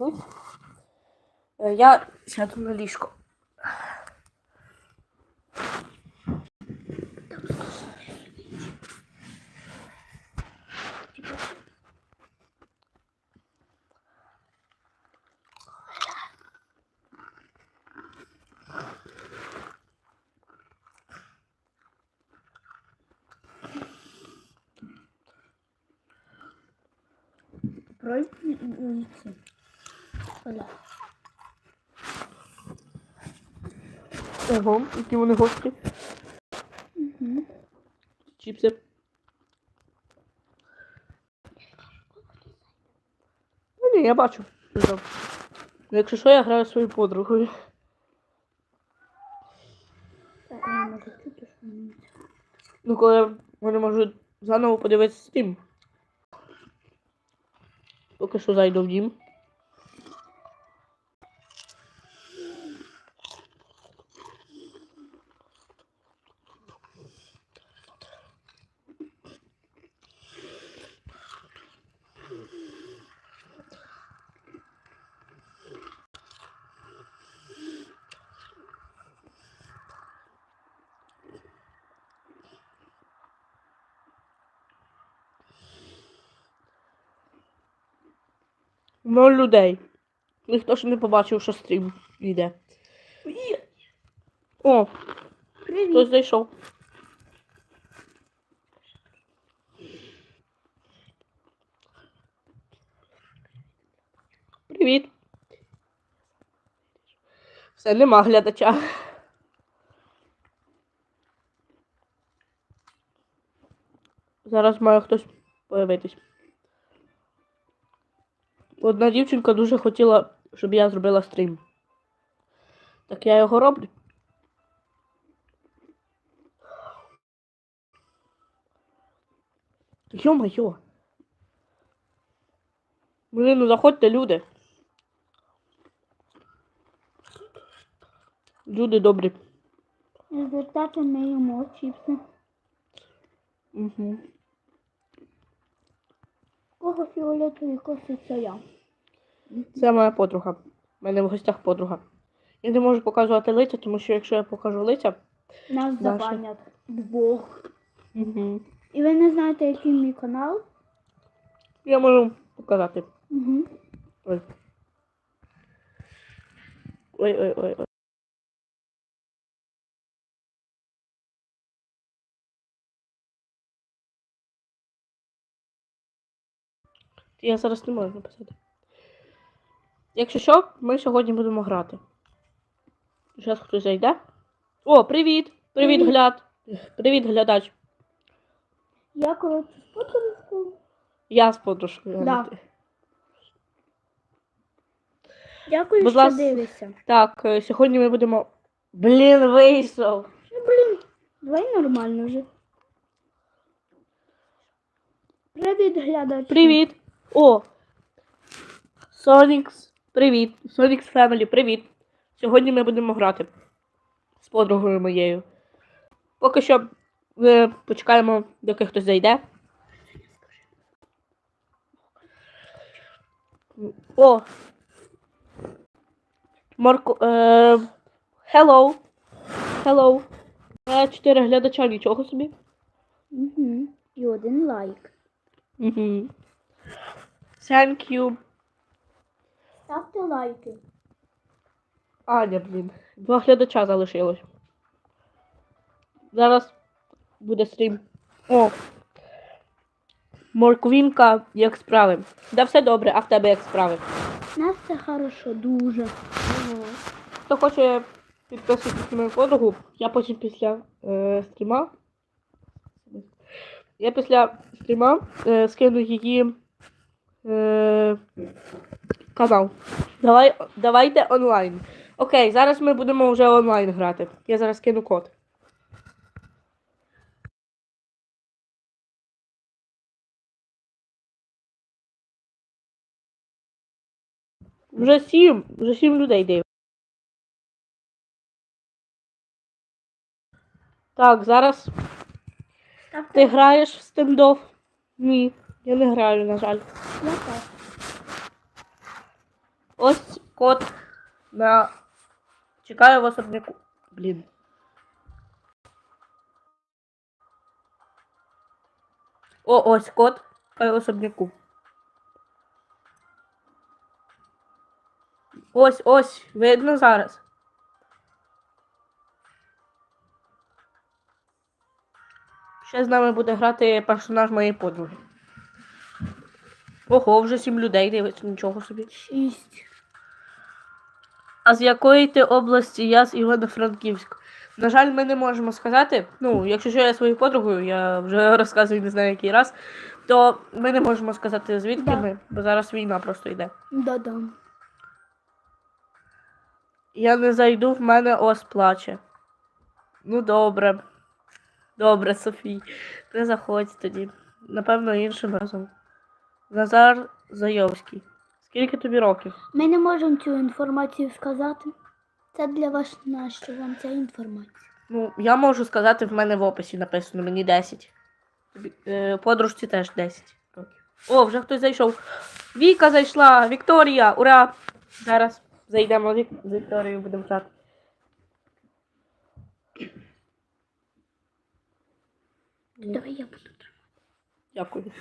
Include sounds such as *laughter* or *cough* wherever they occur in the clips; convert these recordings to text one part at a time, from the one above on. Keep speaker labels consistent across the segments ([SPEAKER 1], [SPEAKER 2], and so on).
[SPEAKER 1] зайдуть. Е, Я сяду на ліжко. Ого, які вони гострі.
[SPEAKER 2] Угу.
[SPEAKER 1] Чіпси. Ну ні, я бачу. Ну, Якщо що, я граю своєю подругою.
[SPEAKER 2] Мені.
[SPEAKER 1] Ну, коли вони можуть заново подивитися стрім. Поки що зайду в дім. Ноль людей. Ніхто ж не побачив, що стрім йде. О,
[SPEAKER 2] Привіт.
[SPEAKER 1] хтось зайшов. Привіт. Все, нема глядача. Зараз має хтось появитись. Одна дівчинка дуже хотіла, щоб я зробила стрім. Так я його роблю. Йо-моє. Блин, ну заходьте, люди. Люди добрі.
[SPEAKER 2] Результати ми їмо чіпси.
[SPEAKER 1] Угу.
[SPEAKER 2] Кого фіолетові коси це я.
[SPEAKER 1] Це моя подруга. У мене в гостях подруга. Я не можу показувати лиця, тому що якщо я покажу лиця.
[SPEAKER 2] Нас
[SPEAKER 1] Даша.
[SPEAKER 2] забанять двох.
[SPEAKER 1] Угу.
[SPEAKER 2] І ви не знаєте, який мій канал?
[SPEAKER 1] Я можу показати.
[SPEAKER 2] Угу.
[SPEAKER 1] Ой. Ой, ой, ой, ой. Я зараз не можу написати. Якщо що, ми сьогодні будемо грати. Зараз хтось зайде. О, привіт! Привіт, гляд! Привіт, глядач.
[SPEAKER 2] Я коротше з подружкою.
[SPEAKER 1] Я з подружкою.
[SPEAKER 2] Да. Дякую,
[SPEAKER 1] Будь
[SPEAKER 2] що
[SPEAKER 1] ласка.
[SPEAKER 2] дивишся.
[SPEAKER 1] Так, е, сьогодні ми будемо. Блін, вийшов!
[SPEAKER 2] Ну, блін, давай нормально вже. Привіт, глядач.
[SPEAKER 1] Привіт! О! Сонікс, привіт! Сонікс Family, привіт! Сьогодні ми будемо грати з подругою моєю. Поки що е, почекаємо, доки хтось зайде. О! Марко. Е, hello! Hello! Е, чотири глядача, нічого собі.
[SPEAKER 2] Угу. І один лайк.
[SPEAKER 1] Угу. Thank you.
[SPEAKER 2] Ставте лайки.
[SPEAKER 1] Аня, блін. Два глядача залишилось. Зараз буде стрім. О! Морквінка, як справи. Да все добре, а в тебе як справи.
[SPEAKER 2] У нас це хорошо, дуже.
[SPEAKER 1] Хто хоче підписуватися на мою подругу, я потім після е, стріма. Я після стріма е, скину її е, канал. Давай, давайте онлайн. Окей, зараз ми будемо вже онлайн грати. Я зараз кину код. Вже сім, вже сім людей дивиться. Так, зараз ти граєш в стендоф? Ні, я не граю, на жаль.
[SPEAKER 2] Я теж.
[SPEAKER 1] код на. Чекаю в особняку. Блін. О, ось. Чекаю в особняку. Ось, ось, видно зараз. Ще з нами буде грати персонаж моєї подруги. Ого, вже сім людей дивиться, нічого собі.
[SPEAKER 2] Шість.
[SPEAKER 1] А з якої ти області я з Івано-Франківська? На жаль, ми не можемо сказати. Ну, якщо що я своєю подругою, я вже *laughs* розказую не знаю який раз, то ми не можемо сказати звідки
[SPEAKER 2] Да.
[SPEAKER 1] ми, бо зараз війна просто йде.
[SPEAKER 2] Да-да.
[SPEAKER 1] Я не зайду, в мене ос плаче. Ну, добре. Добре, Софій. Не заходь тоді. Напевно, іншим разом. Назар Зайовський. Скільки тобі років?
[SPEAKER 2] Ми не можемо цю інформацію сказати. Це для вас нащо вам ця інформація.
[SPEAKER 1] Ну, я можу сказати, в мене в описі написано, мені 10. Тобі- Е, подружці теж 10 років. О, вже хтось зайшов. Віка зайшла! Вікторія! Ура! Зараз зайдемо з Вікторією, будемо грати.
[SPEAKER 2] Давай я буду.
[SPEAKER 1] Дякую.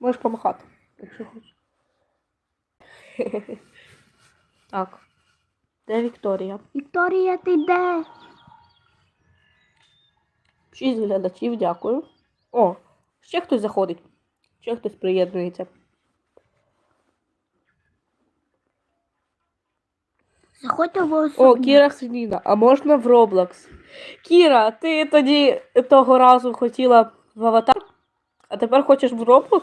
[SPEAKER 1] Можеш помахати, якщо хочеш. *laughs* Так. Де Вікторія?
[SPEAKER 2] Вікторія, ти де?
[SPEAKER 1] Шість глядачів, дякую. О, ще хтось заходить. Ще хтось приєднується.
[SPEAKER 2] Заходьте в
[SPEAKER 1] О. Кіра Синіна, а можна в Roblox? Кіра, ти тоді того разу хотіла в аватар, а тепер хочеш в Roblox?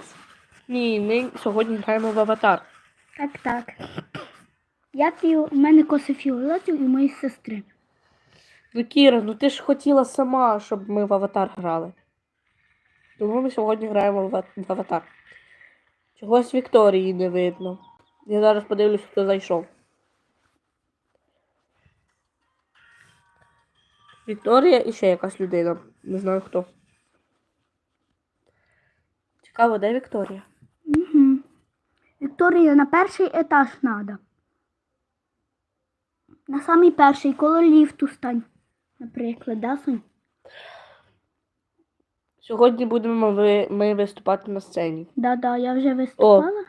[SPEAKER 1] Ні, ми сьогодні граємо в аватар.
[SPEAKER 2] Так, так. Я фіо... У мене коси фіолетів і моєї сестри.
[SPEAKER 1] Ну, Кіра, ну ти ж хотіла сама, щоб ми в аватар грали. Тому ми сьогодні граємо в аватар. Чогось Вікторії не видно. Я зараз подивлюсь, хто зайшов. Вікторія і ще якась людина. Не знаю хто. Цікаво, де Вікторія?
[SPEAKER 2] Вікторія, на перший етаж треба. На самий перший, коло ліфту стань. Наприклад, да, Сонь?
[SPEAKER 1] Сьогодні будемо ви, ми виступати на сцені.
[SPEAKER 2] Да-да, я вже виступала.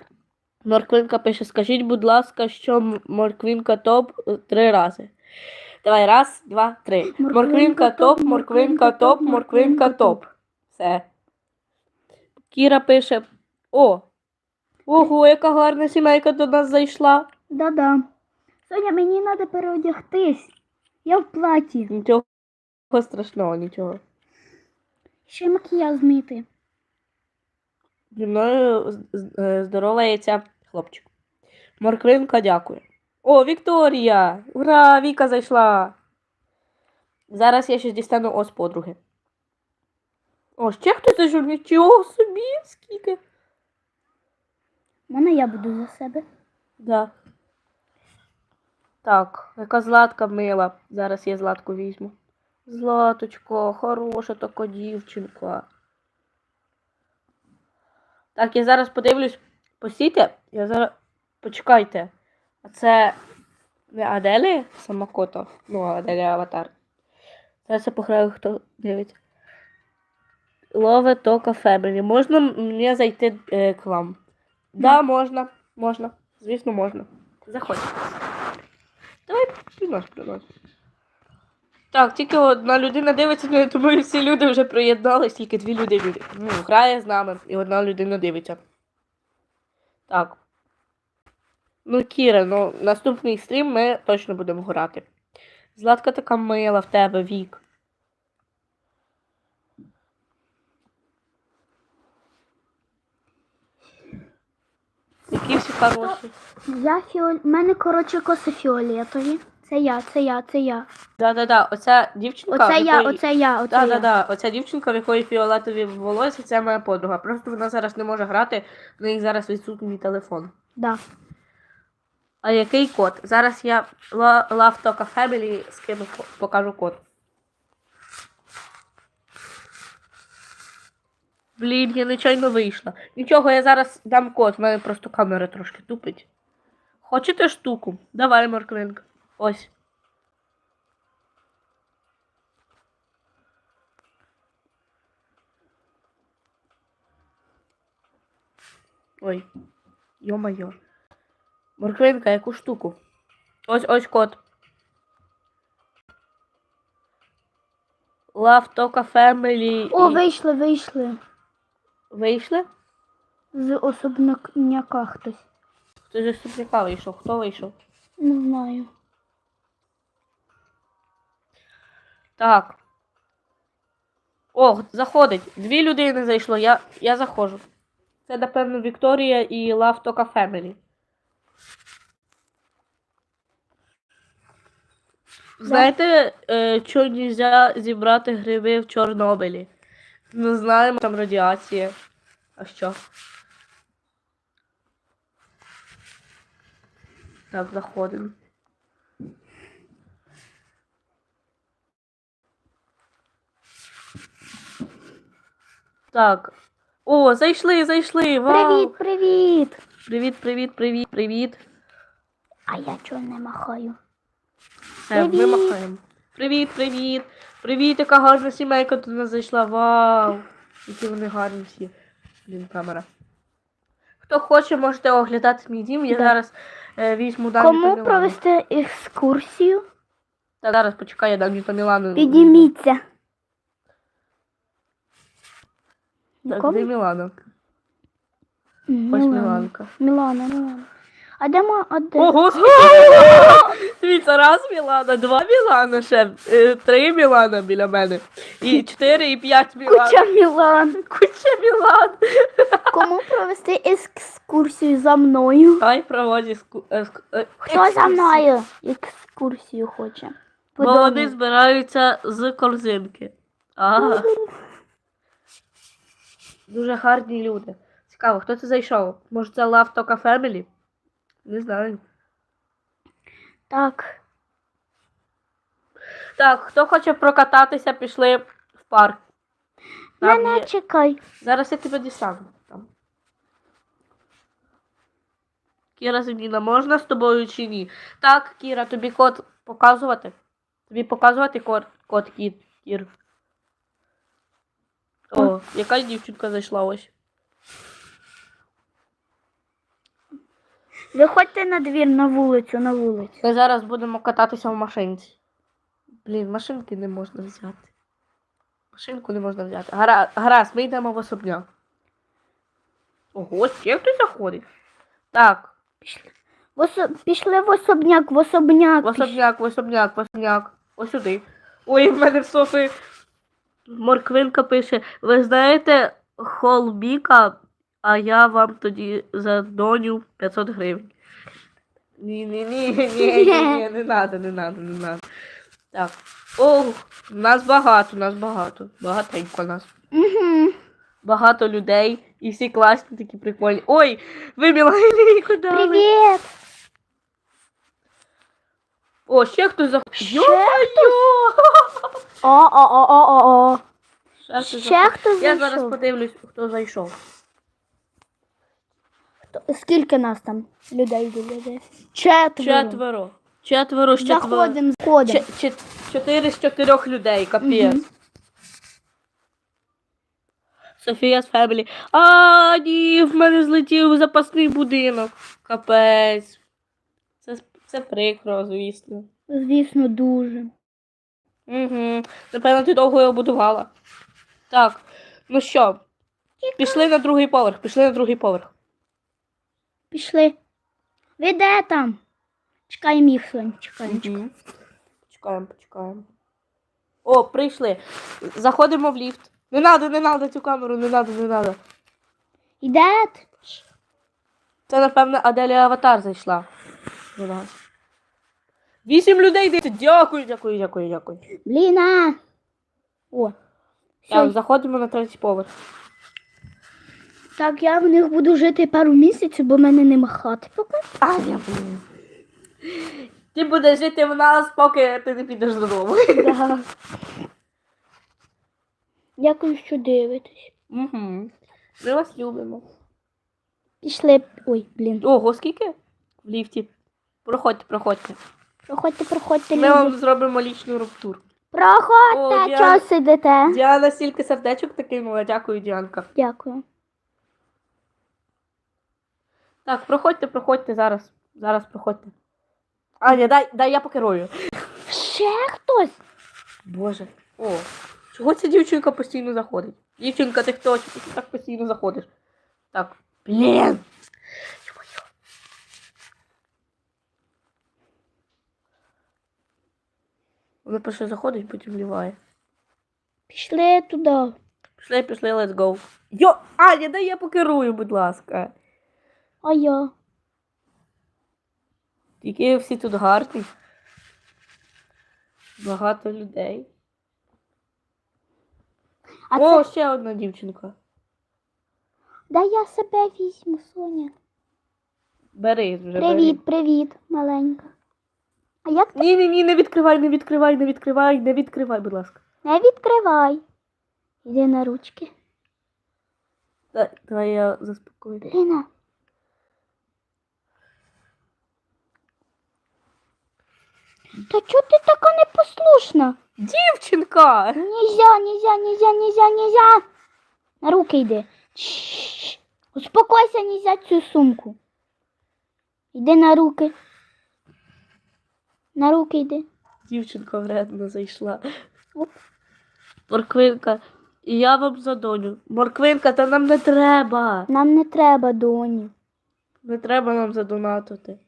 [SPEAKER 1] Морквинка пише: скажіть, будь ласка, що морквинка топ е, три рази. Давай, раз, два, три.
[SPEAKER 2] Морквинка
[SPEAKER 1] Морквинка
[SPEAKER 2] топ,
[SPEAKER 1] топ, морквинка топ, морквинка топ. Все. Кіра пише: О! Ого, яка гарна сімейка до нас зайшла.
[SPEAKER 2] Да-да. Соня, мені треба переодягтись. Я в платі.
[SPEAKER 1] Нічого страшного, нічого.
[SPEAKER 2] Ще макіяж змити.
[SPEAKER 1] Зі мною е, здоровається хлопчик. Морквинка дякує. О, Вікторія! Ура! Віка зайшла. Зараз я щось дістану ось подруги. О, ще хтось зайшов? Нічого собі, скільки.
[SPEAKER 2] Можна я буду за себе.
[SPEAKER 1] Да. Так, яка златка мила. Зараз я златку візьму. Златочко, хороша така дівчинка. Так, я зараз подивлюсь. Постійте, я зараз. Почекайте. А це не Аделі Самокото? Ну, Аделі Аватар. Зараз я пограю, хто дивиться. Лове Тока Фемелі. Можна мені зайти е, к вам? Да, можна. Можна. Звісно, можна. Заходь. Давай принось, принось. Так, тільки одна людина дивиться, думаю, всі люди вже приєднались, тільки дві людини ну, грає з нами, і одна людина дивиться. Так. Ну, Кіра, ну наступний стрім ми точно будемо грати. Златка така мила в тебе вік. Які всі хороші.
[SPEAKER 2] Я фіол... У мене, коротше, коси фіолетові. Це я, це я, це я.
[SPEAKER 1] Да-да-да, оця дівчинка.
[SPEAKER 2] Оце я,
[SPEAKER 1] якої-
[SPEAKER 2] оце я, оце
[SPEAKER 1] Да,
[SPEAKER 2] я.
[SPEAKER 1] да, да. Оця дівчинка, в якої фіолетові волосся, це моя подруга. Просто вона зараз не може грати, в неї зараз відсутній телефон.
[SPEAKER 2] Да.
[SPEAKER 1] А який код? Зараз я Lo- Love Toka Family скину, покажу код. Блін, я нечайно вийшла. Нічого, я зараз дам код, в мене просто камера трошки тупить. Хочете штуку? Давай, морквинка. Ось. Ой. Йо-моє. Морквинка, яку штуку? Ось ось код. Love Toka Family.
[SPEAKER 2] О, вийшли, вийшли.
[SPEAKER 1] Вийшли?
[SPEAKER 2] З особняка хтось.
[SPEAKER 1] Хто ж супляка вийшов? Хто вийшов?
[SPEAKER 2] Не знаю.
[SPEAKER 1] Так. О, заходить. Дві людини зайшло. Я, я заходжу. Це, напевно, Вікторія і Toka Family. Знаєте, е, що нельзя зібрати гриби в Чорнобилі? Не знаємо, там радіація. А що? Так, заходимо. Так. О, зайшли, зайшли. Вау.
[SPEAKER 2] Привіт, привіт!
[SPEAKER 1] Привіт, привіт, привіт, привіт.
[SPEAKER 2] А я чого не махаю?
[SPEAKER 1] Все, ми
[SPEAKER 2] Привіт.
[SPEAKER 1] махаємо. Привіт, привіт. Привіт, яка гарна сімейка до нас зайшла. Вау. Які вони гарні всі. Блін, камера. Хто хоче, можете оглядати мій дім. Я
[SPEAKER 2] Да.
[SPEAKER 1] зараз е, візьму Даню та
[SPEAKER 2] Кому
[SPEAKER 1] Мілану.
[SPEAKER 2] провести екскурсію?
[SPEAKER 1] Та зараз почекай, я Даню та Мілану.
[SPEAKER 2] Підніміться.
[SPEAKER 1] Так, де Мілана? Ось
[SPEAKER 2] Мілана.
[SPEAKER 1] Міланка.
[SPEAKER 2] Мілана, Мілана. А де ма, а де?
[SPEAKER 1] Ого, *laughs* Дивіться, раз Мілана, два Мілана ще, е, три Мілана біля мене. І *laughs* чотири, і п'ять Мілан.
[SPEAKER 2] Куча Мілан. *laughs*
[SPEAKER 1] Куча Мілан. *laughs*
[SPEAKER 2] Кому провести екскурсію за мною?
[SPEAKER 1] Хай проводять ску... е, ск- е,
[SPEAKER 2] Хто за мною екскурсію хоче?
[SPEAKER 1] Бо вони збираються з корзинки. Ага. Дуже гарні люди. Цікаво, хто це зайшов? Може це Love Toka Family? Не знаю.
[SPEAKER 2] Так.
[SPEAKER 1] Так, хто хоче прокататися, пішли в парк. Там
[SPEAKER 2] Мене
[SPEAKER 1] є...
[SPEAKER 2] чекай.
[SPEAKER 1] Зараз я тебе дістану. Там. Кіра Зімніна, можна з тобою чи ні? Так, Кіра, тобі код показувати? Тобі показувати код, код кіт, Кір. О, яка дівчинка зайшла ось.
[SPEAKER 2] Виходьте на двір, на вулицю, на вулицю.
[SPEAKER 1] Ми зараз будемо кататися в машинці. Блін, машинки не можна взяти. Машинку не можна взяти. Гара... Гаразд, ми йдемо в особняк. Ого, ще хтось заходить. Так,
[SPEAKER 2] В осо... Пішли в особняк, в особняк.
[SPEAKER 1] В особняк, в особняк, в особняк. Ось сюди. Ой, в мене в Софи морквинка пише. Ви знаєте холбіка, а я вам тоді за доню 500 гривень. Ні, ні, *laughs* ні, не надо, не надо, не надо. Так. О, нас багато, нас багато. Багатенько нас.
[SPEAKER 2] Угу.
[SPEAKER 1] Багато людей і всі класні такі прикольні. Ой, ви мілайненько дали.
[SPEAKER 2] Привіт!
[SPEAKER 1] О, ще хтось заходить.
[SPEAKER 2] Ще
[SPEAKER 1] Йо-моє!
[SPEAKER 2] О-о-о-о-о.
[SPEAKER 1] Ще хтось
[SPEAKER 2] хто
[SPEAKER 1] Я зараз подивлюсь, хто зайшов.
[SPEAKER 2] Скільки нас там людей буде? Четверо.
[SPEAKER 1] Четверо. Четверо з четверо.
[SPEAKER 2] Заходимо, заходимо.
[SPEAKER 1] Ч- ч- Чотири з чотирьох людей, капець.
[SPEAKER 2] Мгм.
[SPEAKER 1] Софія з Фемелі. А, ні, в мене злетів запасний будинок. Капець. Це, це прикро, звісно.
[SPEAKER 2] Звісно, дуже.
[SPEAKER 1] Угу. Напевно, ти довго його будувала. Так, ну що, пішли на другий поверх, пішли на другий поверх.
[SPEAKER 2] Пішли. Ви де там? Чекаємо їх, Сонь, чекаємо.
[SPEAKER 1] Мгм. Почекаємо, почекаємо. О, прийшли. Заходимо в ліфт. Не надо, не надо цю камеру, не надо, не надо.
[SPEAKER 2] Ідете?
[SPEAKER 1] Це, напевно, Аделія Аватар зайшла до нас. Вісім людей дивиться. Дякую, дякую, дякую, дякую.
[SPEAKER 2] Блін, а. О.
[SPEAKER 1] Так, заходимо на третій поверх.
[SPEAKER 2] Так, я в них буду жити пару місяців, бо в мене нема хати поки.
[SPEAKER 1] А, я блін. Ти будеш жити в нас, поки ти не підеш додому.
[SPEAKER 2] Да. Дякую, що дивитесь.
[SPEAKER 1] Угу. Ми вас любимо.
[SPEAKER 2] Пішли. Ой, блін.
[SPEAKER 1] Ого, скільки? В ліфті. Проходьте, проходьте.
[SPEAKER 2] Проходьте, проходьте,
[SPEAKER 1] Ми
[SPEAKER 2] люди.
[SPEAKER 1] вам зробимо лічну руптуру. О,
[SPEAKER 2] Проходьте,
[SPEAKER 1] я-
[SPEAKER 2] чого сидите?
[SPEAKER 1] Діана стільки сердечок накинула, дякую, Діанка.
[SPEAKER 2] Дякую.
[SPEAKER 1] Так, проходьте, проходьте зараз. Зараз проходьте. Аня, дай, дай я покерую.
[SPEAKER 2] Ще хтось?
[SPEAKER 1] Боже. О, чого ця дівчинка постійно заходить? Дівчинка, ти хто? Чого ти так постійно заходиш? Так. Блін. Вона перше заходить, потім вліває.
[SPEAKER 2] Пішли туди.
[SPEAKER 1] Пішли, пішли, let's go. Йо, Аня, дай я покерую, будь ласка.
[SPEAKER 2] А я.
[SPEAKER 1] Тільки всі тут гарні. Багато людей.
[SPEAKER 2] А
[SPEAKER 1] О,
[SPEAKER 2] це
[SPEAKER 1] ще одна дівчинка.
[SPEAKER 2] дай я себе візьму, Соня.
[SPEAKER 1] Бери вже.
[SPEAKER 2] Привіт, привіт, маленька. А як ти
[SPEAKER 1] Ні, ні, ні, не відкривай, не відкривай, не відкривай, не відкривай, будь ласка.
[SPEAKER 2] не відкривай? Іди на ручки.
[SPEAKER 1] Дай, давай я заспокою.
[SPEAKER 2] Ліна. Та чого ти така непослушна?
[SPEAKER 1] Дівчинка!
[SPEAKER 2] Нельзя, нельзя, нельзя, нельзя, нельзя. На руки йди. Чш. Успокойся, нельзя цю сумку. Йди на руки. На руки йди.
[SPEAKER 1] Дівчинка вредно зайшла.
[SPEAKER 2] Оп.
[SPEAKER 1] Морквинка, і я вам задоню. Морквинка, та нам не треба.
[SPEAKER 2] Нам не треба, доню.
[SPEAKER 1] Не треба нам задонатити.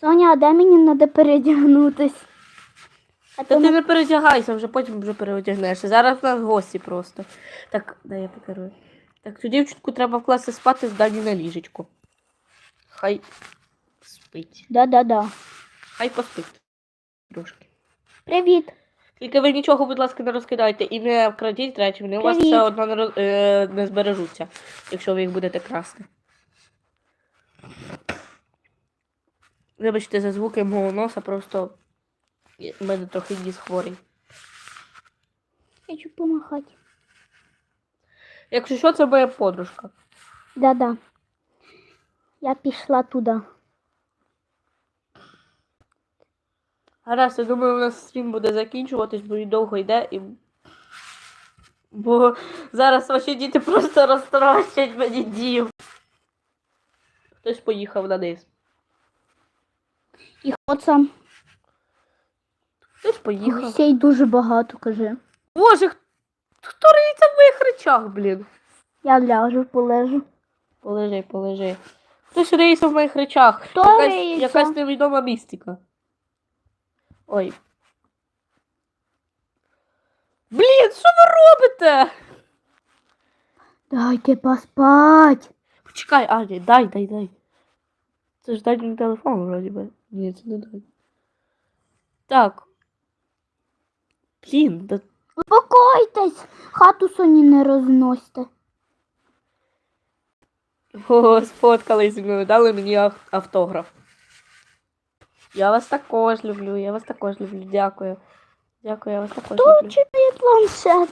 [SPEAKER 2] Соня, а де мені треба передягнутись? А
[SPEAKER 1] Та ти не передягайся, вже потім вже переодягнешся. Зараз в нас гості просто. Так, дай я покерую. Так, цю дівчинку треба вкласти спати з Дані на ліжечку. Хай спить.
[SPEAKER 2] Да-да-да.
[SPEAKER 1] Хай поспить. Трошки.
[SPEAKER 2] Привіт.
[SPEAKER 1] Тільки ви нічого, будь ласка, не розкидайте і не вкрадіть речі, вони у вас
[SPEAKER 2] Привіт.
[SPEAKER 1] все одно не, роз- е, не збережуться, якщо ви їх будете красти. Вибачте за звуки мого носа, просто в мене трохи ніс хворий.
[SPEAKER 2] Хочу помахати.
[SPEAKER 1] Якщо що, це моя подружка.
[SPEAKER 2] Да-да. Я пішла туди.
[SPEAKER 1] Гаразд, я думаю, у нас стрім буде закінчуватись, бо він довго йде і. Бо зараз ваші діти просто *laughs* розтрощать мені дім. Хтось поїхав на низ.
[SPEAKER 2] І хто сам?
[SPEAKER 1] Хтось поїхав.
[SPEAKER 2] Гусей дуже багато, кажи.
[SPEAKER 1] Боже, хто риється в моїх речах, блін?
[SPEAKER 2] Я ляжу, полежу.
[SPEAKER 1] Полежи, полежи. Хтось риється в моїх речах.
[SPEAKER 2] Хто
[SPEAKER 1] якась,
[SPEAKER 2] риється?
[SPEAKER 1] якась невідома містика. Ой. Блін, що ви робите?
[SPEAKER 2] Дайте поспать.
[SPEAKER 1] Почекай, Аня, дай, дай, дай. Це ж дай мені телефон, вроді би. Ні, це не дай. Так. Блін, да...
[SPEAKER 2] Успокойтесь. Хату Соні не розносьте.
[SPEAKER 1] О, сфоткались зі мною, дали мені автограф. Я вас також люблю, я вас також люблю, дякую. Дякую, я вас також люблю.
[SPEAKER 2] Чи мій планшет?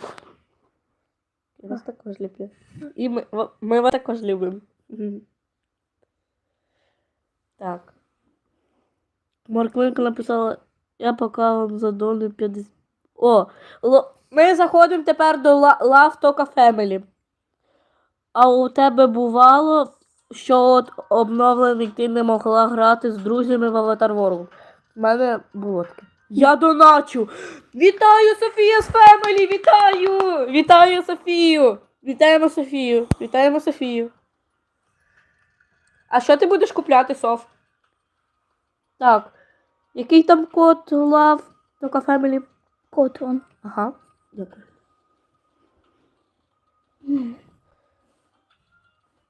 [SPEAKER 1] Я вас також люблю. І ми, ми вас також любимо. Так. Морквинка написала, я поки вам задоню 50. О! Ми заходимо тепер до Ла- Love Toka Family. А у тебе бувало, що от обновлений ти не могла грати з друзями в Avatar World? У мене було таке. Я доначу! Вітаю Софія з Фемелі! Вітаю! Вітаю Софію! Вітаємо Софію! Вітаємо Софію! А що ти будеш купляти, Соф? Так. Який там код Love Toka Family?
[SPEAKER 2] Кот он.
[SPEAKER 1] Ага. Дякую.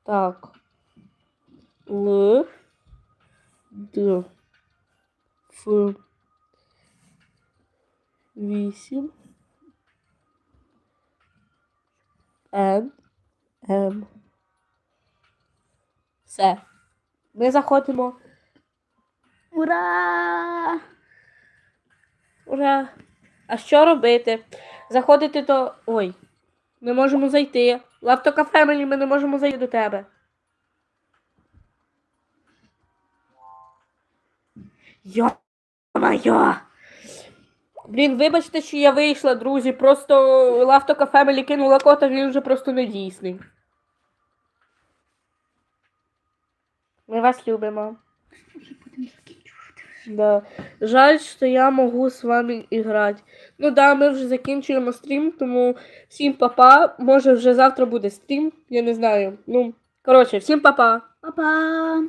[SPEAKER 1] Так. Л. Д. Ф. Вісім. Н. М. Все. Ми заходимо.
[SPEAKER 2] Ура!
[SPEAKER 1] Ура! А що робити? Заходити до. Ой. Ми можемо зайти. Лавтока Фемелі, ми не можемо зайти до тебе. Йо-моє! Блін, вибачте, що я вийшла, друзі. Просто Лавтока Фемелі кинула кота, він вже просто не дійсний. Ми вас любимо. Да. Жаль, що я можу з вами грати. Ну да, ми вже закінчуємо стрім, тому всім папа. Може вже завтра буде стрім, я не знаю. Ну, коротше, всім папа.
[SPEAKER 2] Па-па!